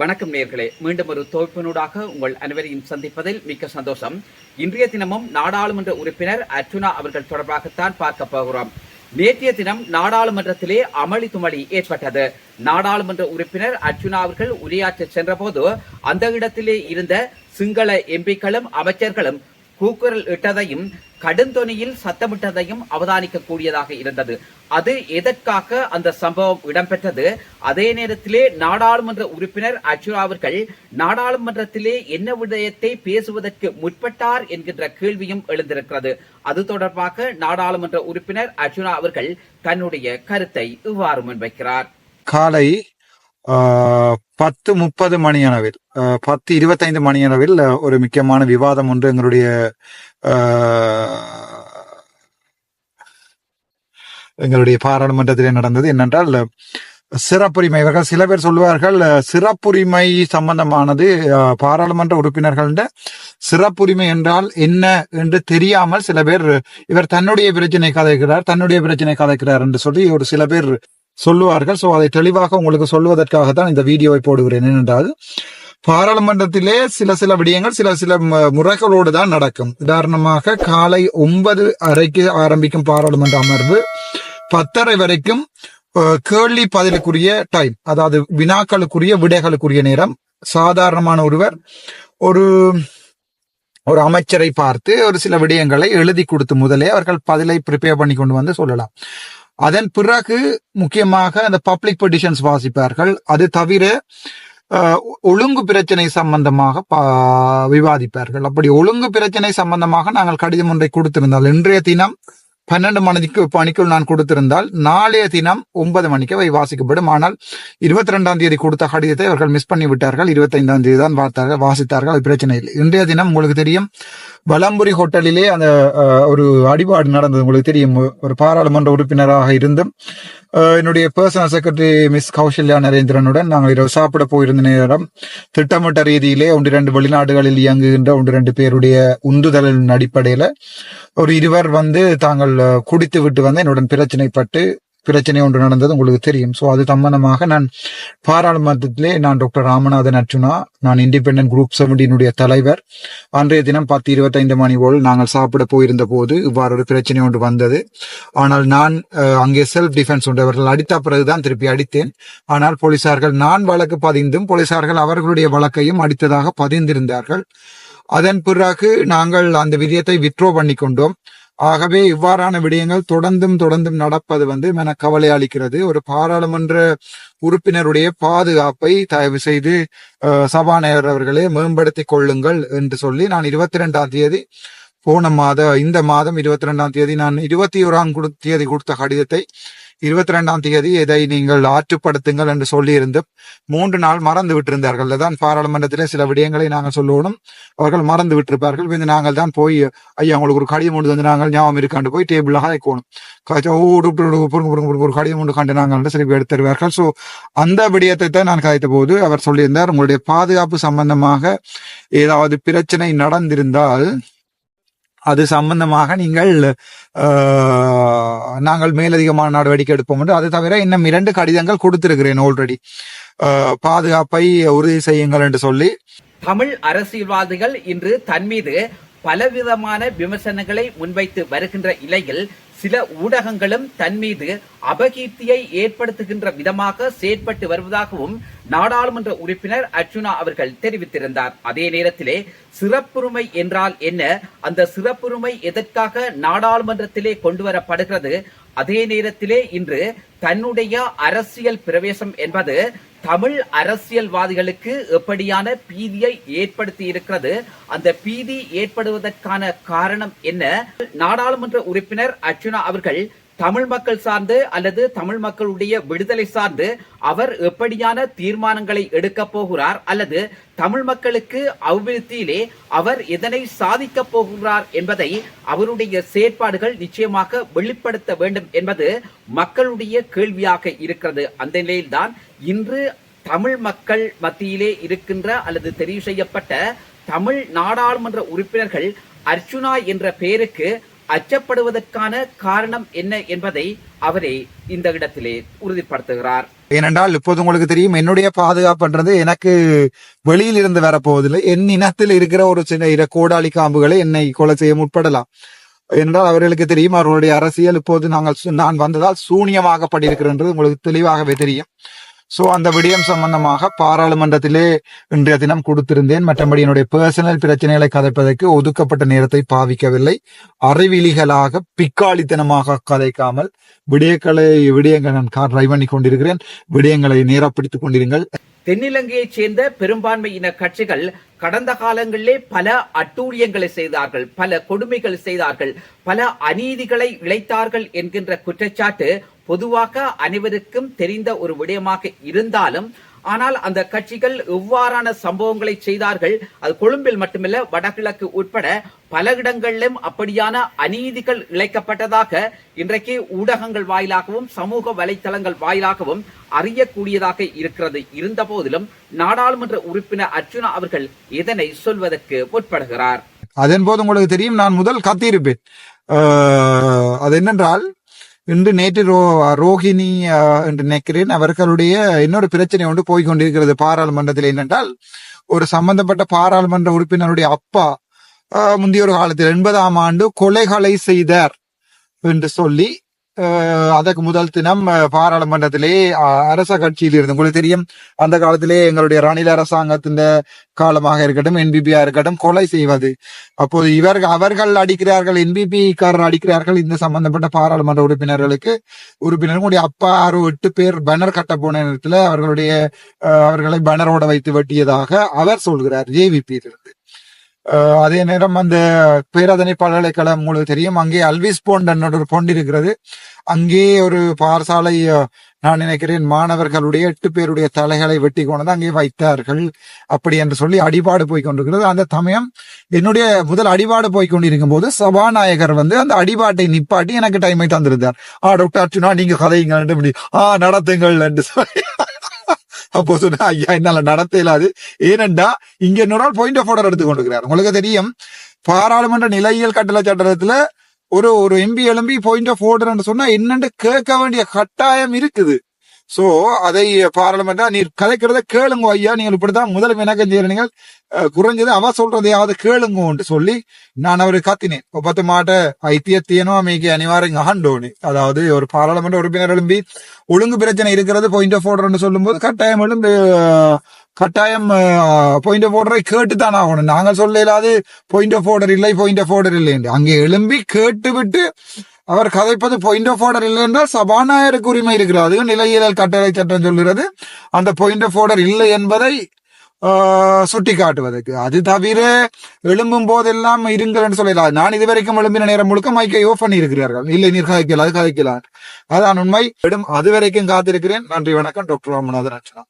வணக்கம் நேர்களே. மீண்டும் ஒரு தொகுப்பினூடாக உங்கள் அனைவரையும் சந்திப்பதில் மிக்க சந்தோஷம். இன்றைய தினமும் நாடாளுமன்ற உறுப்பினர் அர்ச்சுனா அவர்கள் தொடர்பாகத்தான் பார்க்க போகிறோம். நேற்றைய தினம் நாடாளுமன்றத்திலே அமளி துமளி ஏற்பட்டது. நாடாளுமன்ற உறுப்பினர் அர்ச்சுனா அவர்கள் உரையாற்ற சென்றபோது அந்த இடத்திலே இருந்த சிங்கள எம்பிக்களும் அமைச்சர்களும் கூக்குரல் இட்டதையும் கடுந்தொனியில் சத்தமிட்டதையும் அவதானிக்க கூடியதாக இருந்தது. அது எதற்காக அந்த சம்பவம் இடம்பெற்றது? அதே நேரத்திலே நாடாளுமன்ற உறுப்பினர் அச்சுரா அவர்கள் நாடாளுமன்றத்திலே என்ன விடயத்தை பேசுவதற்கு முற்பட்டார்? என்கின்ற கேள்வியும் எழுந்திருக்கிறது. அது தொடர்பாக நாடாளுமன்ற உறுப்பினர் அச்சுரா அவர்கள் தன்னுடைய கருத்தை இவ்வாறு முன்வைக்கிறார். காலை பத்து முப்பது மணியளவில் பத்து இருபத்தைந்து மணியளவில் ஒரு முக்கியமான விவாதம் ஒன்று எங்களுடைய எங்களுடைய பாராளுமன்றத்திலே நடந்தது. என்னென்றால் சிறப்புரிமை இவர்கள் சில பேர் சொல்லுவார்கள் சிறப்புரிமை சம்பந்தமானது பாராளுமன்ற உறுப்பினர்கள சிறப்புரிமை என்றால் என்ன என்று தெரியாமல் சில பேர் இவர் தன்னுடைய பிரச்சனை கதைக்கிறார் தன்னுடைய பிரச்சனை கதைக்கிறார் என்று சொல்லி ஒரு சில பேர் சொல்லுவார்கள். ஸோ அதை தெளிவாக உங்களுக்கு சொல்வதற்காக தான் இந்த வீடியோவை போடுகிறேன். ஏனென்றால் பாராளுமன்றத்திலே சில சில விடயங்கள் சில சில முறைகளோடு தான் நடக்கும். உதாரணமாக காலை ஒன்பது அரைக்கு ஆரம்பிக்கும் பாராளுமன்ற அமர்வு பத்தரை வரைக்கும் கேள்வி பதிலுக்குரிய டைம் அதாவது வினாக்களுக்குரிய விடைகளுக்குரிய நேரம். சாதாரணமான ஒருவர் ஒரு ஒரு அமைச்சரை பார்த்து ஒரு சில விடயங்களை எழுதி கொடுத்து முதலே அவர்கள் பதிலை ப்ரிப்பேர் பண்ணி கொண்டு வந்து சொல்லலாம். அதன் பிறகு முக்கியமாக அந்த பப்ளிக் பெட்டிஷன்ஸ் வாசிப்பார்கள். அது தவிர ஒழுங்கு பிரச்சனை சம்பந்தமாக பா- விவாதிப்பார்கள். அப்படி ஒழுங்கு பிரச்சனை சம்பந்தமாக நாங்கள் கடிதம் ஒன்றை கொடுத்திருந்தால் இன்றைய தினம் பன்னெண்டு மணிக்கு பணிக்குள் நான் கொடுத்திருந்தால் நாளைய தினம் ஒன்பது மணிக்கு அவை வாசிக்கப்படும். ஆனால் இருபத்தி ரெண்டாம் தேதி கொடுத்த கடிதத்தை அவர்கள் மிஸ் பண்ணி விட்டார்கள் இருபத்தைந்தாம் தேதி தான் பார்த்தார்கள் வாசித்தார்கள். அது பிரச்சனை இல்லை. இன்றைய தினம் உங்களுக்கு தெரியும் வலம்புரி ஹோட்டலிலே அந்த ஒரு அடிபாடு நடந்தது. உங்களுக்கு தெரியும். ஒரு பாராளுமன்ற உறுப்பினராக இருந்தும் என்னுடைய பர்சனல் செக்ரட்டரி மிஸ் கௌசல்யா நரேந்திரனுடன் நாங்கள் இரவு சாப்பிட போயிருந்த நேரம் திட்டமிட்ட ரீதியிலே ஒன்று இரண்டு வெளிநாடுகளில் இயங்குகின்ற ஒன்று இரண்டு பேருடைய உந்துதலின் அடிப்படையில ஒரு இருவர் வந்து தாங்கள் குடித்து விட்டு வந்து என்னுடன் பிரச்சனைப்பட்டு பிரச்சனை ஒன்று நடந்தது உங்களுக்கு தெரியும். ஸோ அது சம்பந்தமாக நான் பாராளுமன்றத்திலே நான் டாக்டர் ராமநாதன் அர்ஜுனா நான் இண்டிபெண்டன்ட் குரூப் செவன்டீனுடைய தலைவர். அன்றைய தினம் பத்து இருபத்தைந்து மணி போல் நாங்கள் சாப்பிட போயிருந்த போது இவ்வாறு ஒரு பிரச்சனை ஒன்று வந்தது. ஆனால் நான் அங்கே செல்ஃப் டிஃபென்ஸ் உண்டு அவர்கள் அடித்த பிறகுதான் திருப்பி அடித்தேன். ஆனால் போலீசார்கள் நான் வழக்கு பதிந்தும் போலீசார்கள் அவர்களுடைய வழக்கையும் அடித்ததாக பதிந்திருந்தார்கள். அதன் பிறகு நாங்கள் அந்த விஜயத்தை வித்ரோ பண்ணி கொண்டோம் ஆகவே இவ்வாறான விடயங்கள் தொடர்ந்தும் தொடர்ந்தும் நடப்பது வந்து என கவலை அளிக்கிறது. ஒரு பாராளுமன்ற உறுப்பினருடைய பாதுகாப்பை தயவு செய்து அஹ், சபாநாயகர் அவர்களே மேம்படுத்திக் கொள்ளுங்கள் என்று சொல்லி நான் இருபத்தி ரெண்டாம் தேதி போன மாத இந்த மாதம் இருபத்தி ரெண்டாம் தேதி நான் இருபத்தி ஓராம் குடு- தேதி கொடுத்த கடிதத்தை இருபத்தி ரெண்டாம் தேதி இதை நீங்கள் ஆற்றுப்படுத்துங்கள் என்று சொல்லியிருந்து மூன்று நாள் மறந்து விட்டிருந்தார்கள். தான் பாராளுமன்றத்திலே சில விடயங்களை நாங்கள் சொல்லணும் அவர்கள் மறந்து விட்டிருப்பார்கள். இந்த நாங்கள் தான் போய் ஐயா அவங்களுக்கு ஒரு கடிதம் ஒன்று வந்து நாங்கள் ஞாபகம் இருக்காண்டு போய் டேபிளாக காய்க்கணும் ஒரு கடிதம் ஒன்று கண்டு நாங்கள் சில எடுத்து தருவார்கள் ஸோ அந்த விடயத்தை தான் நான் கதைத்த போது அவர் சொல்லியிருந்தார் உங்களுடைய பாதுகாப்பு சம்பந்தமாக ஏதாவது பிரச்சனை நடந்திருந்தால் அது சம்பந்தமாக நீங்கள் ஆஹ், நாங்கள் மேலதிகமான நடவடிக்கை எடுப்போம் என்று. அது தவிர இன்னும் இரண்டு கடிதங்கள் கொடுத்திருக்கிறேன் ஆல்ரெடி பாதுகாப்பை உறுதி செய்யுங்கள் என்று சொல்லி. தமிழ் அரசியல்வாதிகள் இன்று தன் மீது பலவிதமான விமர்சனங்களை முன்வைத்து வருகின்ற இலையில் சில ஊடகங்களும் தன் மீது அபகீர்த்தியை ஏற்படுத்துகின்ற விதமாக செயற்பட்டு வருவதாகவும் நாடாளுமன்ற உறுப்பினர் அர்ஜுனா அவர்கள் தெரிவித்திருந்தார். அதே நேரத்திலே சிறப்புரிமை என்றால் என்ன? அந்த சிறப்புரிமை எதற்காக நாடாளுமன்றத்திலே கொண்டு வரப்படுகிறது அதே நேரத்திலே இன்று தன்னுடைய அரசியல் பிரவேசம் என்பது தமிழ் அரசியல்வாதிகளுக்கு எப்படியான பீதியை ஏற்படுத்தி இருக்கிறது? அந்த பீதி ஏற்படுவதற்கான காரணம் என்ன? நாடாளுமன்ற உறுப்பினர் அர்ஜுனா அவர்கள் தமிழ் மக்கள் சார்ந்து அல்லது தமிழ் மக்களுடைய விடுதலை சார்ந்து அவர் எப்படியான தீர்மானங்களை எடுக்க போகிறார் அல்லது தமிழ் மக்களுக்கு அவ்விருத்தியிலே அவர் எதனை சாதிக்க போகிறார் என்பதை அவருடைய செயற்பாடுகள் நிச்சயமாக வெளிப்படுத்த வேண்டும் என்பது மக்களுடைய கேள்வியாக இருக்கிறது. அந்த நிலையில்தான் இன்று தமிழ் மக்கள் மத்தியிலே இருக்கின்ற அல்லது தெரிவு செய்யப்பட்ட தமிழ் நாடாளுமன்ற உறுப்பினர்கள் அர்ச்சுனா என்ற பெயருக்கு அச்சப்படுவதற்கான காரணம் என்ன என்பதை அவரே இந்த இடத்திலே உறுதிப்படுத்துகிறார். ஏனென்றால் இப்போது உங்களுக்கு தெரியும் என்னுடைய பாதுகாப்புன்றது எனக்கு வெளியில் இருந்து வரப்போவதில்லை. என் இனத்தில் இருக்கிற ஒரு சின்ன கோடாளி காம்புகளை என்னை கொலை செய்ய முற்படலாம். என்றால் அவர்களுக்கு தெரியும் அவர்களுடைய அரசியல் இப்போது நாங்கள் நான் வந்ததால் சூனியமாகப்பட்டிருக்கிறது உங்களுக்கு தெளிவாகவே தெரியும். சோ அந்த விடயம் சம்பந்தமாக பாராளுமன்றத்திலே இன்றைய தினம் கொடுத்திருந்தேன். மற்றபடி என்னுடைய பர்சனல் பிரச்சனைகளை கதைப்பதற்கு ஒதுக்கப்பட்ட நேரத்தை பாவிக்கவில்லை. அறிவிலிகளாக பிக்காளித்தனமாக கதைக்காமல் விடயங்களை விடயங்களை நான் டிரைவ் பண்ணி கொண்டிருக்கிறேன். விடயங்களை நேரப்படுத்திக் கொண்டிருங்கள். தென்னிலங்கையைச் சேர்ந்த பெரும்பான்மையின கட்சிகள் கடந்த காலங்களிலே பல அட்டூழியங்களை செய்தார்கள் பல கொடுமைகள் செய்தார்கள் பல அநீதிகளை இழைத்தார்கள் என்கின்ற குற்றச்சாட்டு பொதுவாக அனைவருக்கும் தெரிந்த ஒரு விடயமாக இருந்தாலும் ஆனால் அந்த கட்சிகள் எவ்வாறான சம்பவங்களை செய்தார்கள் அது கொழும்பில் மட்டுமல்ல வடகிழக்கு உட்பட பல இடங்களிலும் அப்படியான அநீதிகள் இழைக்கப்பட்டதாக இன்றைக்கு ஊடகங்கள் வாயிலாகவும் சமூக வலைத்தளங்கள் வாயிலாகவும் அறியக்கூடியதாக இருக்கிறது. இருந்த போதிலும் நாடாளுமன்ற உறுப்பினர் அர்ஜுனா அவர்கள் இதனை சொல்வதற்கு முற்படுகிறார் அதன் போது உங்களுக்கு தெரியும் நான் முதல் காத்திருப்பேன் அது என்னென்றால் இன்று நேற்று ரோ ரோஹிணி என்று நினைக்கிறேன் அவர்களுடைய இன்னொரு பிரச்சனை ஒன்று போய்கொண்டிருக்கிறது பாராளுமன்றத்தில் என்னென்றால் ஒரு சம்பந்தப்பட்ட பாராளுமன்ற உறுப்பினருடைய அப்பா முந்தைய ஒரு காலத்தில் எண்பதாம் ஆண்டு கொலைகளை செய்தார் என்று சொல்லி அதற்கு முதல் தினம் பாராளுமன்றத்திலே அரச கட்சியில் இருந்து உங்களுக்கு தெரியும். அந்த காலத்திலே எங்களுடைய ரணில் அரசாங்கத்தின் காலமாக இருக்கட்டும் என்பிபியா இருக்கட்டும் கொலை செய்வது. அப்போது இவர்கள் அவர்கள் அடிக்கிறார்கள் என்பிபி காரர் அடிக்கிறார்கள் இந்த சம்பந்தப்பட்ட பாராளுமன்ற உறுப்பினர்களுக்கு உறுப்பினர்களுடைய அப்பா ஆறு எட்டு பேர் பேனர் கட்ட போன நேரத்தில் அவர்களுடைய அவர்களை பேனரோட வைத்து வெட்டியதாக அவர் சொல்கிறார் ஜேவிபி இருந்து அதே நேரம் அந்த பேரதனை பல்கலைக்கழகம் உங்களுக்கு தெரியும். அங்கே அல்விஸ் போண்ட் என்னோட ஒரு போண்ட் இருக்கிறது. அங்கே ஒரு பாரசாலை நான் நினைக்கிறேன் மாணவர்களுடைய எட்டு பேருடைய தலைகளை வெட்டி கொண்டு அங்கே வைத்தார்கள். அப்படி என்று சொல்லி அடிபாடு போய் கொண்டிருக்கிறது. அந்த சமயம் என்னுடைய முதல் அடிபாடு போய் கொண்டிருக்கும் போது சபாநாயகர் வந்து அந்த அடிபாட்டை நிப்பாட்டி எனக்கு டைமை தந்திருந்தார். ஆ டாக்டர் அர்ச்சுனா நீங்க கதைங்க இப்படி ஆ நடத்துங்கள் என்று சொல்லி. அப்போ சொன்னா ஐயா என்னால நடத்த இயலாது. ஏனென்றா இங்க இன்னொரு நாள் பாயிண்ட் ஆஃப் ஆர்டர் எடுத்து கொண்டிருக்கிறார். உங்களுக்கு தெரியும் பாராளுமன்ற நிலையியல் கட்டளை சட்டத்துல ஒரு ஒரு எம்பி எழும்பி பாயிண்ட் ஆஃப் ஆர்டர் சொன்னா என்னன்னு கேட்க வேண்டிய கட்டாயம் இருக்குது. சோ அதை பாராளுமன்றா நீர் கதைக்கிறத கேளுங்க ஐயா. நீங்கள் இப்படித்தான் முதல் வினக்கம் செய்யறீங்க குறைஞ்சது அவ சொல்றதையாவது கேளுங்கன்னு சொல்லி நான் அவரை கத்தினேன். இப்ப பத்து மாட்ட ஐத்தியத்தியனோ அமைக்கு அனிவாரம் ஆண்டோனு அதாவது ஒரு பாராளுமன்ற உறுப்பினர் எழும்பி ஒழுங்கு பிரச்சனை இருக்கிறது பாயிண்ட் ஆஃப் ஆர்டர்னு சொல்லும்போது கட்டாயம் எழும்பி கட்டாயம் பாயிண்ட் ஆஃப் ஆர்டரை கேட்டு தான் ஆகணும். நாங்கள் சொல்ல இல்லாது பாயிண்ட் ஆஃப் ஆர்டர் இல்லை பாயிண்ட் ஆஃப் ஆர்டர் இல்லை என்று. அங்கே எழும்பி கேட்டு விட்டு அவர் கதைப்பது பாயிண்ட் ஆஃப் ஆர்டர் இல்லை என்றால் சபாநாயகருக்கு உரிமை இருக்கிறது அதுவும் நிலையியல் கட்டளை சட்டம் சொல்கிறது. அந்த பாயிண்ட் ஆஃப் ஆர்டர் இல்லை என்பதை சுட்டி காட்டுவதற்கு அது தவிர எழும்பும் போதெல்லாம் இருங்கள்னு சொல்லலாம் நான் இதுவரைக்கும் எழும்பின நேரம் முழுக்க மைக்கை ஓஃப் பண்ணி இருக்கிறார்கள் இல்லை நீர் கதைக்கலாம் அது கதைக்கலாம் அதான் உண்மை. இடம் அது வரைக்கும் காத்திருக்கிறேன். நன்றி வணக்கம். டாக்டர் ராமநாதன் அச்சனா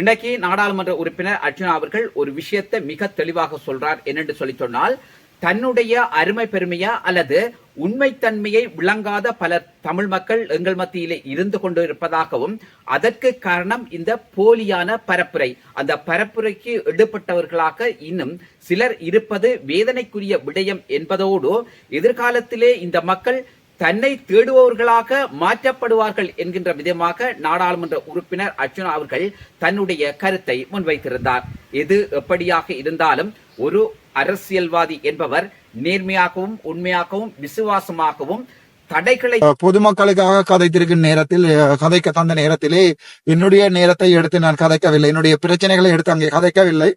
இன்றைக்கு நாடாளுமன்ற உறுப்பினர் அர்ஜுனா அவர்கள் ஒரு விஷயத்தை மிக தெளிவாக சொல்றார் என்னென்று சொல்லி சொன்னால் தன்னுடைய அருமை பெருமையா அல்லது உண்மைத்தன்மையை விளங்காத பல தமிழ் மக்கள் எங்கள் மத்தியிலே இருந்து கொண்டு இருப்பதாகவும் அதற்கு காரணம் இந்த போலியான பரப்புரை. அந்த பரப்புரைக்கு எடுப்பட்டவர்களாக இன்னும் சிலர் இருப்பது வேதனைக்குரிய விடயம் என்பதோடு எதிர்காலத்திலே இந்த மக்கள் தன்னை தேடுபவர்களாக மாற்றப்படுவார்கள் என்கின்ற விதமாக நாடாளுமன்ற உறுப்பினர் அர்ஜுனா அவர்கள் தன்னுடைய கருத்தை முன்வைத்திருந்தார். எது எப்படியாக இருந்தாலும் ஒரு அரசியல்வாதி என்பவர் நேர்மையாகவும் உண்மையாகவும் விசுவாசமாகவும் தடைகளை பொதுமக்களுக்காக கதைத்திருக்கும் நேரத்தில் கதைக்க தந்த நேரத்திலே என்னுடைய நேரத்தை எடுத்து நான் கதைக்கவில்லை. என்னுடைய பிரச்சனைகளை எடுத்து அங்கே கதைக்கவில்லை.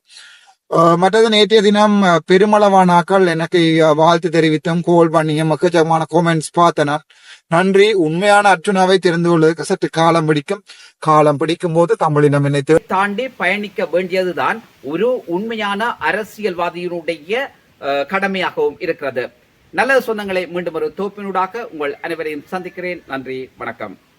மற்றது நேற்றைய தினம் பெருமளவான பெருமளவானாக்கள் எனக்கு வாழ்த்து தெரிவித்தும் கோல் பண்ணியும் எக்கச்சக்கமான கோமெண்ட்ஸ் பார்த்தனர். நன்றி. உண்மையான அர்ஜுனாவை தெரிந்து கொள்வதற்கு சற்று காலம் பிடிக்கும். காலம் பிடிக்கும் போது தமிழினம் என்னை தாண்டி பயணிக்க வேண்டியதுதான் ஒரு உண்மையான அரசியல்வாதியினுடைய அஹ், கடமையாகவும் இருக்கிறது. நல்ல சொந்தங்களை மீண்டும் ஒரு தோப்பினூடாக உங்கள் அனைவரையும் சந்திக்கிறேன். நன்றி. வணக்கம்.